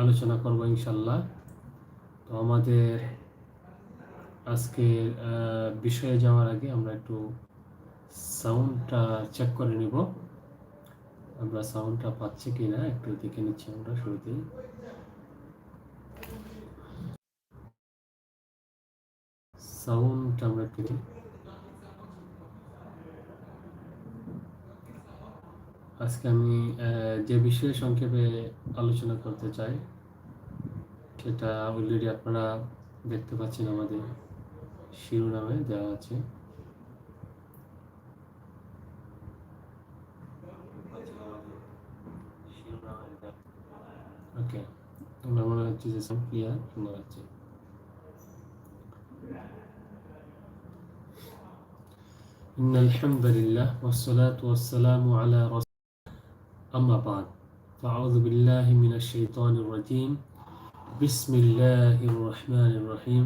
আলোচনা করব ইনশাল্লাহ তো আমাদের আজকের বিষয়ে যাওয়ার আগে আমরা একটু সাউন্ডটা চেক করে নিব। আমরা সাউন্ডটা পাচ্ছি কিনা একটু দেখে নিচ্ছি আমরা শুরুতেই। সাউন্ডটা আমরা একটু আজকে আমি আহ, যে বিষয়ে সংক্ষেপে আলোচনা করতে চাই সেটা অলরেডি আপনারা দেখতে পাচ্ছেন আমাদের শিরোনামে দেওয়া আছে ওকে আমার মনে হচ্ছে যে সব ক্লিয়ার শোনা যাচ্ছে إن الحمد لله والصلاة والسلام على رسول أما بعد فأعوذ بالله من الشيطان الرجيم بسم الله الرحمن الرحيم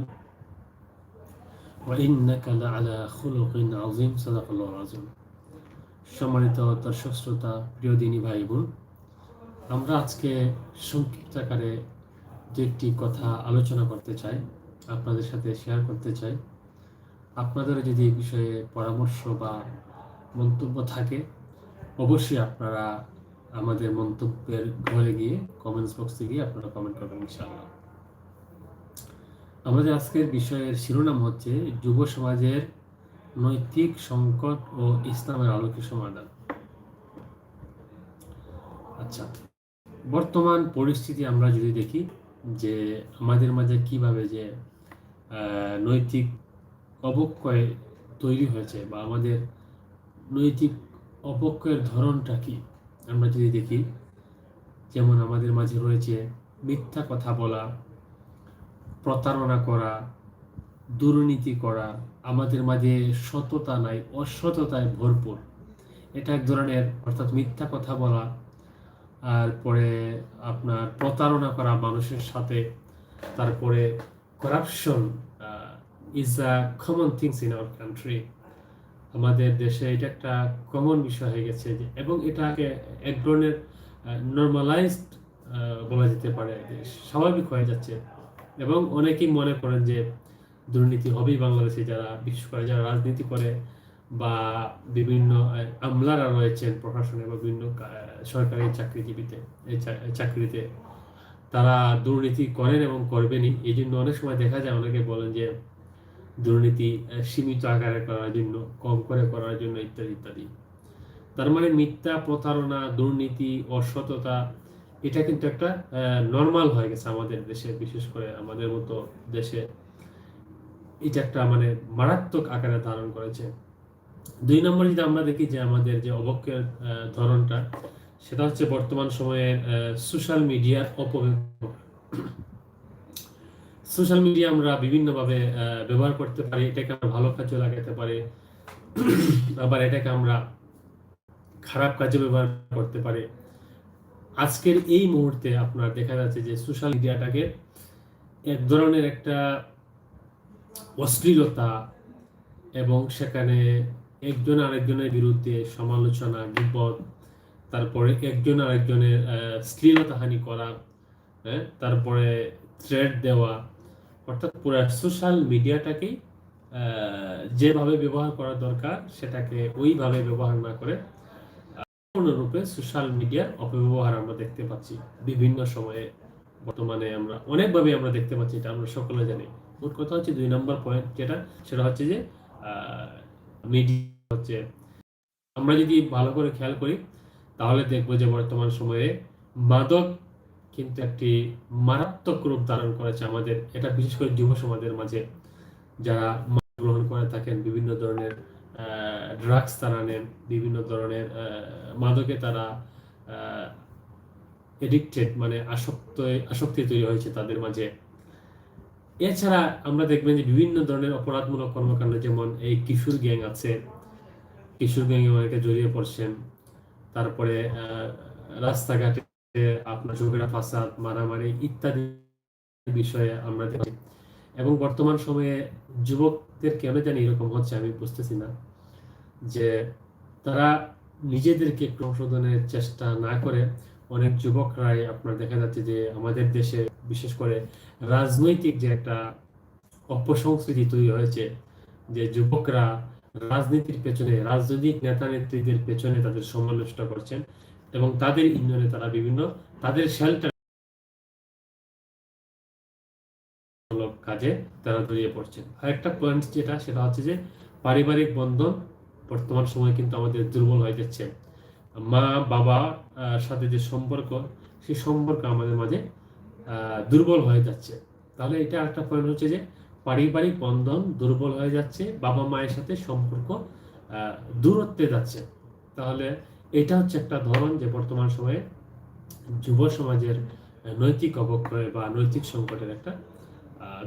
وإنك لعلى خلق عظيم صدق الله العظيم সম্মানিত দর্শক শ্রোতা প্রিয় দিনী ভাই বোন আমরা আজকে সংক্ষিপ্ত আকারে যে একটি কথা আলোচনা করতে চাই আপনাদের সাথে শেয়ার করতে চাই আপনাদের যদি এই বিষয়ে পরামর্শ বা মন্তব্য থাকে অবশ্যই আপনারা আমাদের মন্তব্যের ঘরে গিয়ে কমেন্টস বক্সে গিয়ে আপনারা কমেন্ট করবেন ইনশাআল্লাহ। আমাদের আজকের বিষয়ের শিরোনাম হচ্ছে যুব সমাজের নৈতিক সংকট ও ইসলামের আলোকে সমাধান। আচ্ছা বর্তমান পরিস্থিতি আমরা যদি দেখি যে আমাদের মাঝে কীভাবে যে নৈতিক অবক্ষয় তৈরি হয়েছে বা আমাদের নৈতিক অবক্ষয়ের ধরনটা কি আমরা যদি দেখি, যেমন আমাদের মাঝে রয়েছে মিথ্যা কথা বলা, প্রতারণা করা, দুর্নীতি করা, আমাদের মাঝে সততা নাই, অসততায় ভরপুর। এটা এক ধরনের, অর্থাৎ মিথ্যা কথা বলা, আর পরে আপনার প্রতারণা করা মানুষের সাথে, তারপরে corruption is a common things in our country আমাদের দেশে এটা একটা কমন বিষয় হয়ে গেছে যে, এবং এটাকে এক ধরনের নর্মালাইজড বলা যেতে পারে স্বাভাবিক হয়ে যাচ্ছে। এবং অনেকেই মনে করেন যে, দুর্নীতি হবেই বাংলাদেশে যারা, বিশেষ করে যারা রাজনীতি করে বা বিভিন্ন আমলারা রয়েছেন প্রশাসনে বা বিভিন্ন সরকারি চাকরিজীবীতে চাকরিতে, তারা দুর্নীতি করেন এবং করবেনই। এই জন্য অনেক সময় দেখা যায়, অনেকে বলেন যে দুর্নীতি সীমিত আকারে করার জন্য কম করে করার জন্য ইত্যাদি ইত্যাদি। তার মানে মিথ্যা প্রতারণা দুর্নীতি অসততা এটা কিন্তু একটা নর্মাল হয়ে গেছে আমাদের দেশে বিশেষ করে আমাদের মতো দেশে। এটা একটা মানে মারাত্মক আকারে ধারণ করেছে। দুই নম্বর যদি আমরা দেখি যে আমাদের যে অবক্ষয়ের আহ, ধরনটা সেটা হচ্ছে বর্তমান সময়ে সোশ্যাল মিডিয়ার অপব্যবহার। সোশ্যাল মিডিয়া আমরা বিভিন্নভাবে ব্যবহার করতে পারি, এটাকে আমরা ভালো কাজে লাগাতে পারি, আবার এটাকে আমরা খারাপ কাজে ব্যবহার করতে পারি। আজকের এই মুহূর্তে আপনার দেখা যাচ্ছে যে সোশ্যাল মিডিয়াটাকে এক ধরনের একটা অশ্লীলতা এবং সেখানে একজন আরেকজনের বিরুদ্ধে সমালোচনা বিপদ তারপরে একজন আরেকজনের শ্লীলতাহানি করা হ্যাঁ তারপরে থ্রেড দেওয়া অর্থাৎ পুরো সোশ্যাল মিডিয়াটাকেই যেভাবে ব্যবহার করা দরকার, সেটাকে ওইভাবে ব্যবহার না করে সম্পূর্ণরূপে সোশ্যাল মিডিয়ার অপব্যবহার আমরা দেখতে পাচ্ছি। বিভিন্ন সময়ে, বর্তমানে আমরা, অনেকভাবে আমরা দেখতে পাচ্ছি, এটা আমরা সকলে জানি। মোট কথা হচ্ছে দুই নম্বর পয়েন্ট যেটা, সেটা হচ্ছে যে মিডিয়া হচ্ছে। আমরা যদি ভালো করে খেয়াল করি, তাহলে দেখব যে বর্তমান সময়ে মাদক কিন্তু একটি মারাত্মক রূপ ধারণ করেছে আমাদের, এটা বিশেষ করে যুব সমাজের মাঝে। যারা গ্রহণ করে থাকেন, বিভিন্ন ধরনের ড্রাগস তারা নেন, বিভিন্ন ধরনের মাদকে তারা এডিক্টেড মানে আসক্ত, আসক্তি তৈরি হয়েছে তাদের মাঝে। এছাড়া আমরা দেখবেন যে বিভিন্ন ধরনের অপরাধমূলক কর্মকাণ্ড, যেমন এই কিশোর গ্যাং আছে। কিশোর গ্যাংয়ে অনেকে জড়িয়ে পড়ছেন। তারপরে রাস্তাঘাটে আপনার ফাসাদ, মারামারি ইত্যাদি বিষয়ে আমরা এবং বর্তমান সময়ে যুবকদের কেন জানি এরকম হচ্ছে আমি বুঝতেছি না। যে তারা নিজেদেরকে সংশোধনের চেষ্টা না করে অনেক যুবকরাই আপনার দেখা যাচ্ছে যে আমাদের দেশে বিশেষ করে রাজনৈতিক যে একটা অপসংস্কৃতি তৈরি হয়েছে, যে যুবকরা রাজনীতির পেছনে, রাজনৈতিক নেতা নেত্রীদের পেছনে তাদের সমালোচনা করছেন এবং তাদের ইন্ধনে তারা বিভিন্ন, তাদের শেল্টার কাজে তারা জড়িয়ে পড়ছেন। আরেকটা পয়েন্ট যেটা, সেটা হচ্ছে যে পারিবারিক বন্ধন বর্তমান সময়ে কিন্তু আমাদের দুর্বল হয়ে যাচ্ছে। মা, বাবা সাথে যে সম্পর্ক, সেই সম্পর্ক আমাদের মাঝে দুর্বল হয়ে যাচ্ছে। তাহলে এটা একটা পয়েন্ট হচ্ছে যে পারিবারিক বন্ধন দুর্বল হয়ে যাচ্ছে বাবা মায়ের সাথে সম্পর্ক দূরত্বে যাচ্ছে। তাহলে এটা হচ্ছে একটা ধরন যে বর্তমান সময়ে যুব সমাজের নৈতিক অবক্ষয় বা নৈতিক সংকটের একটা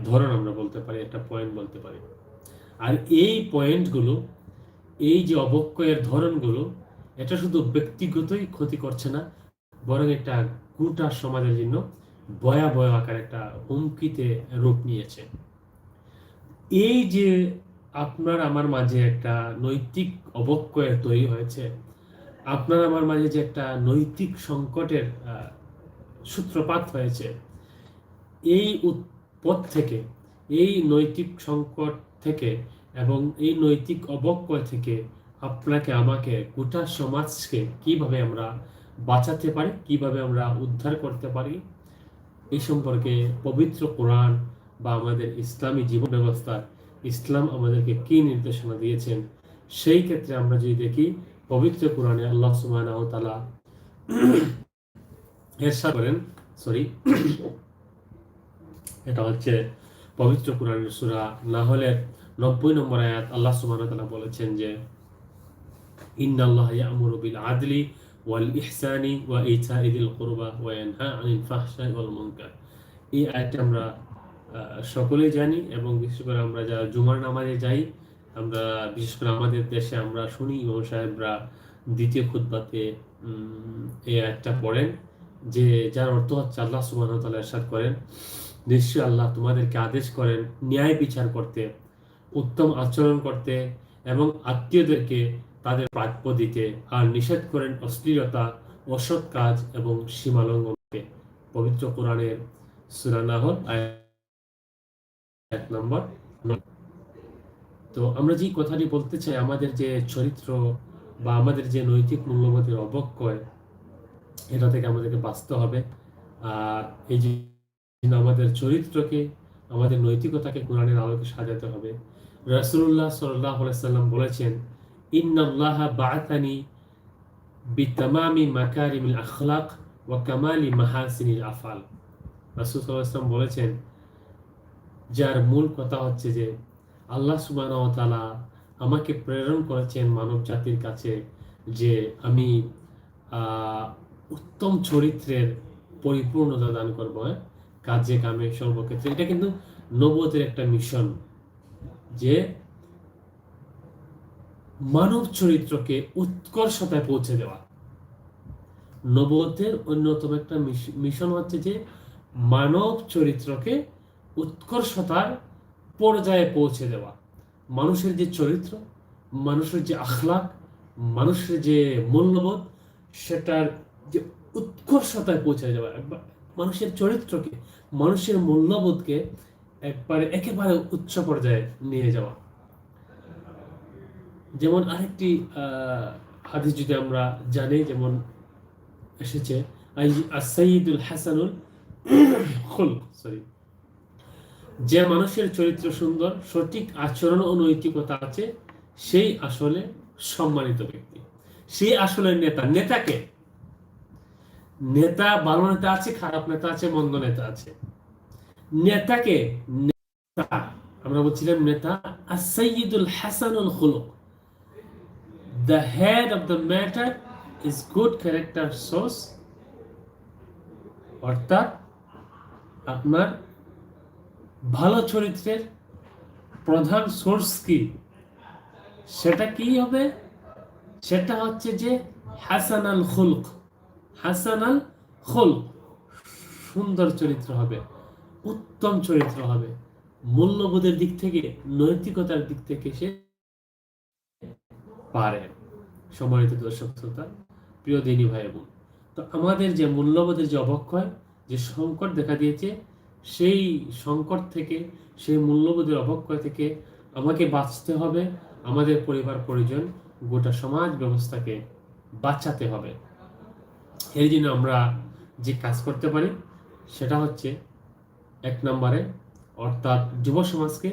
ধরন আমরা বলতে পারি, একটা পয়েন্ট বলতে পারি। আর এই পয়েন্টগুলো এই যে অবক্ষয়ের ধরনগুলো, এটা শুধু ব্যক্তিগতই ক্ষতি করছে না, বরং একটা গোটা সমাজের জন্য ভয়াবহ আকার একটা হুমকিতে রূপ নিয়েছে। এই যে আপনার, আমার মাঝে একটা নৈতিক অবক্ষয়ের তৈরি হয়েছে আপনার আমার মাঝে যে একটা নৈতিক সংকটের সূত্রপাত হয়েছে, এই উৎ- পথ থেকে, এই নৈতিক সংকট থেকে এবং এই নৈতিক অবক্ষয় থেকে আপনাকে, আমাকে গোটা সমাজকে কীভাবে আমরা বাঁচাতে পারি, কীভাবে আমরা উদ্ধার করতে পারি এই সম্পর্কে পবিত্র কোরআন বা আমাদের ইসলামী জীবন ব্যবস্থা, ইসলাম আমাদেরকে কি নির্দেশনা দিয়েছেন, সেই ক্ষেত্রে আমরা যদি দেখি পবিত্র কোরআনে আল্লাহ সুবহানাহু তাআলা এরশাদ করেন সরি এটা হচ্ছে পবিত্র কোরআনের সূরা নাহলের নব্বই নম্বর আয়াত, আল্লাহ ওয়া তাআলা বলেছেন যে, ইন্নাল্লাহ ইয়া'মুরু বিল আদলি ওয়াল ইহসানি ওয়া ইতা'i যিল কুরবা ওয়া ইয়ানহা আনিল ফাহশাই ওয়াল মুনকার। এই আয়াতটা আমরা সকলেই জানি এবং বিশেষ করে আমরা যারা জুমার নামাজে যাই আমরা বিশেষ করে আমাদের দেশে আমরা শুনি ইমাম সাহেবরা দ্বিতীয় খুতবাতে উম, এই আয়াতটা পড়েন যে যার অর্থ হচ্ছে আল্লাহ সুবহানাহু ওয়া তাআলা ইরশাদ করেন নিশ্চয়ই আল্লাহ তোমাদেরকে আদেশ করেন ন্যায় বিচার করতে উত্তম আচরণ করতে এবং আত্মীয়দেরকে তাদের প্রাপ্য দিতে আর নিষেধ করেন অশ্লীলতা অসৎ কাজ এবং সীমালঙ্ঘনকে পবিত্র কোরআনের সূরা নাহল আয়াত এক নম্বর। তো আমরা যে কথাটি বলতে চাই, আমাদের যে চরিত্র বা আমাদের যে নৈতিক মূল্যবোধের অবক্ষয়, এটা থেকে আমাদেরকে বাঁচতে হবে। আর এই যে আমাদের চরিত্রকে, আমাদের নৈতিকতাকে কোরআনের আলোকে সাজাতে হবে। রাসূলুল্লাহ সাল্লাহ সাল্লাম বলেছেন, ইন্নাল্লাহ বাআতানি বিতামামি মাকারিমিল আখলাক ওয়া কামালি মাহাসিনিল আফাল। রাসূল সাল্লাম বলেছেন, যার মূল কথা হচ্ছে যে আল্লাহ তাআলা আমাকে প্রেরণ করেছেন মানব জাতির কাছে যে আমি উত্তম চরিত্রের পরিপূর্ণতা দান করব হ্যাঁ? কাজে কামে সর্বক্ষেত্রে। এটা কিন্তু নবতের একটা মিশন যে মানব চরিত্রকে উৎকর্ষতায় পৌঁছে দেওয়া। নবতের অন্যতম একটা মিশ- মিশন হচ্ছে যে মানব চরিত্রকে উৎকর্ষতার পর্যায়ে পৌঁছে দেওয়া। মানুষের যে চরিত্র, মানুষের যে আখলাক মানুষের যে মূল্যবোধ, সেটার যে উৎকর্ষতায় পৌঁছে যাওয়া মানুষের চরিত্রকে, মানুষের মূল্যবোধকে একবারে একেবারে উচ্চ পর্যায়ে নিয়ে যাওয়া। যেমন আরেকটি হাদিস যদি আমরা জানি, যেমন এসেছে, আই- আসাইদুল হাসানুল সরি। যে মানুষের চরিত্র সুন্দর, সঠিক আচরণ ও নৈতিকতা আছে, সেই আসলে সম্মানিত ব্যক্তি। সেই আসলে নেতা। নেতাকে নেতা ভালো নেতা আছে, খারাপ নেতা আছে, মন্দ নেতা আছে। নেতাকে নেতা। আমরা বলছিলাম নেতা আসাইদুল Hasanul খুলুক। The head of the matter is good character source, অর্থাৎ আপনার ভালো চরিত্রের প্রধান সোর্স কি? সেটা কি হবে? সেটা হচ্ছে যে হাসান আল খুলক। হাসান আল খুলক। সুন্দর চরিত্র হবে, উত্তম চরিত্র হবে। মূল্যবোধের দিক থেকে, নৈতিকতার দিক থেকে সে পারে। সম্মানিত দর্শক শ্রোতা, প্রিয় দিনী ভাই বোন, তো আমাদের যে মূল্যবোধের যে অবক্ষয়, যে সংকট দেখা দিয়েছে সেই সংকট থেকে, সেই মূল্যবোধের অবক্ষয় থেকে আমাকে বাঁচতে হবে। আমাদের পরিবার, পরিজন, গোটা সমাজ ব্যবস্থাকে বাঁচাতে হবে। এর জন্য আমরা যে কাজ করতে পারি, সেটা হচ্ছে এক নম্বরে অর্থাৎ যুব সমাজকে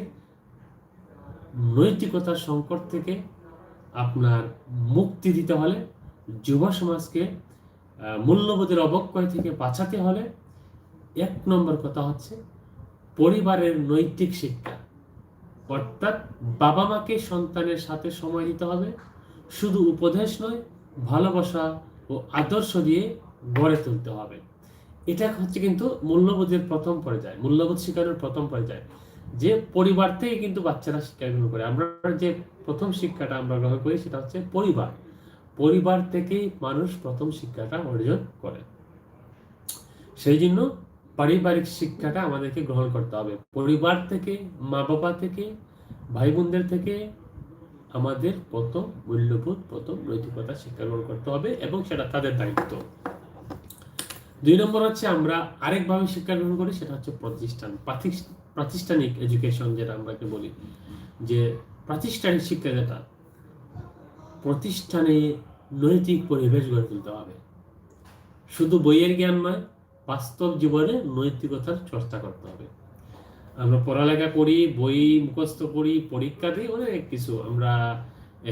নৈতিকতার সংকট থেকে আপনার মুক্তি দিতে হলে, যুব সমাজকে মূল্যবোধের অবক্ষয় থেকে বাঁচাতে হলে এক নম্বর কথা হচ্ছে পরিবারের নৈতিক শিক্ষা। অর্থাৎ বাবা মাকে সন্তানের সাথে সময় দিতে হবে, শুধু উপদেশ নয়, ভালোবাসা ও আদর্শ দিয়ে গড়ে তুলতে হবে। এটা হচ্ছে কিন্তু মূল্যবোধের প্রথম পর্যায়, মূল্যবোধ শেখানোর প্রথম পর্যায়। যে পরিবার থেকে কিন্তু বাচ্চারা শিক্ষা গ্রহণ করে। আমরা যে প্রথম শিক্ষাটা আমরা গ্রহণ করি সেটা হচ্ছে পরিবার। পরিবার থেকেই মানুষ প্রথম শিক্ষাটা অর্জন করে। সেই জন্য পারিবারিক শিক্ষাটা আমাদেরকে গ্রহণ করতে হবে। পরিবার থেকে মা বাবা থেকে ভাই বোনদের থেকে আমাদের প্রথম মূল্যবোধ, প্রথম নৈতিকতা শিক্ষা গ্রহণ করতে হবে এবং সেটা তাদের দায়িত্ব। দুই নম্বর হচ্ছে আমরা আরেকভাবে শিক্ষা গ্রহণ করি, সেটা হচ্ছে প্রতিষ্ঠান প্রাতিষ্ঠানিক এডুকেশন যেটা আমরা কি বলি। যে প্রাতিষ্ঠানিক শিক্ষা যেটা, প্রতিষ্ঠানে নৈতিক পরিবেশ গড়ে তুলতে হবে। শুধু বইয়ের জ্ঞান নয় বাস্তব জীবনে নৈতিকতার চর্চা করতে হবে। আমরা পড়ালেখা করি, বই মুখস্থ করি, পরীক্ষা দিই, অনেক কিছু। আমরা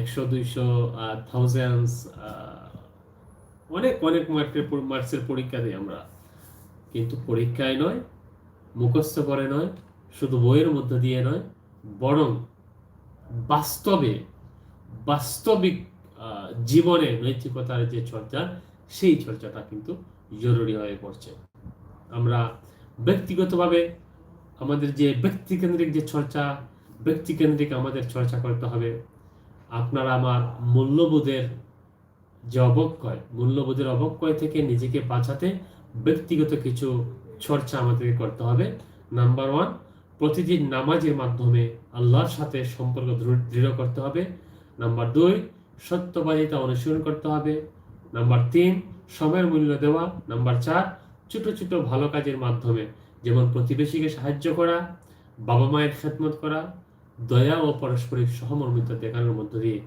একশো, দুইশো থাউজেন্ডস অনেক অনেক মার্কের মার্কসের পরীক্ষা দিই আমরা। কিন্তু পরীক্ষায় নয়, মুখস্থ করে নয়, শুধু বইয়ের মধ্য দিয়ে নয়, বরং বাস্তবে, বাস্তবিক জীবনে নৈতিকতার যে চর্চা, সেই চর্চাটা কিন্তু জরুরি হয়ে পড়ছে। আমরা ব্যক্তিগতভাবে আমাদের যে ব্যক্তিকেন্দ্রিক যে চর্চা, ব্যক্তিকেন্দ্রিক আমাদের চর্চা করতে হবে। আপনার আমার মূল্যবোধের যে অবক্ষয়, মূল্যবোধের অবক্ষয় থেকে নিজেকে বাঁচাতে ব্যক্তিগত কিছু চর্চা আমাদেরকে করতে হবে। নাম্বার ওয়ান, প্রতিদিন নামাজের মাধ্যমে আল্লাহর সাথে সম্পর্ক দৃঢ়- করতে হবে। নাম্বার দুই, সত্যবাদিতা অনুসরণ করতে হবে। নাম্বার তিন, সময়ের মূল্য দেওয়া। নাম্বার চার, ছোট ছোট ভালো কাজের মাধ্যমে, যেমন প্রতিবেশীকে সাহায্য করা, বাবা মায়ের খেদমত করা, দয়া ও পারস্পরিক সহমর্মিতা দেখানোর মধ্য দিয়ে